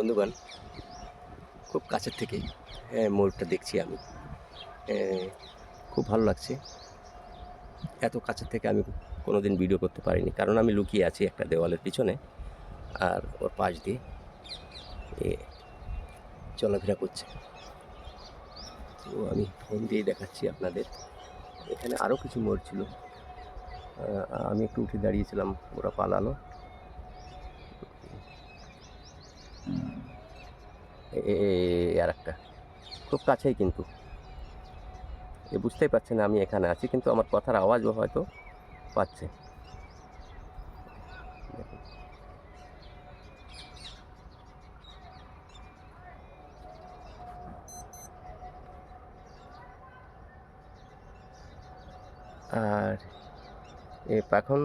বন্ধুগণ খুব কাছের থেকে হ্যাঁ, ময়ূরটা দেখছি আমি। খুব ভালো লাগছে। এত কাছের থেকে আমি কোনো দিন ভিডিও করতে পারিনি কারণ আমি লুকিয়ে আছি একটা দেওয়ালের পিছনে আর ওর পাশ দিয়ে। এ চলাফেরা করছে। তো আমি ফোন দিয়ে দেখাচ্ছি আপনাদের। এখানে আরও কিছু মোড় ছিল। আমি একটু উঠে দাঁড়িয়েছিলাম ওরা পালালো এ- এ- এ- আর একটা। খুব কাছেই কিন্তু। এ, বুঝতেই পারছে না আমি এখানে আছি, কিন্তু আমার কথার আওয়াজও হয়তো পাচ্ছে। আর এ পাখন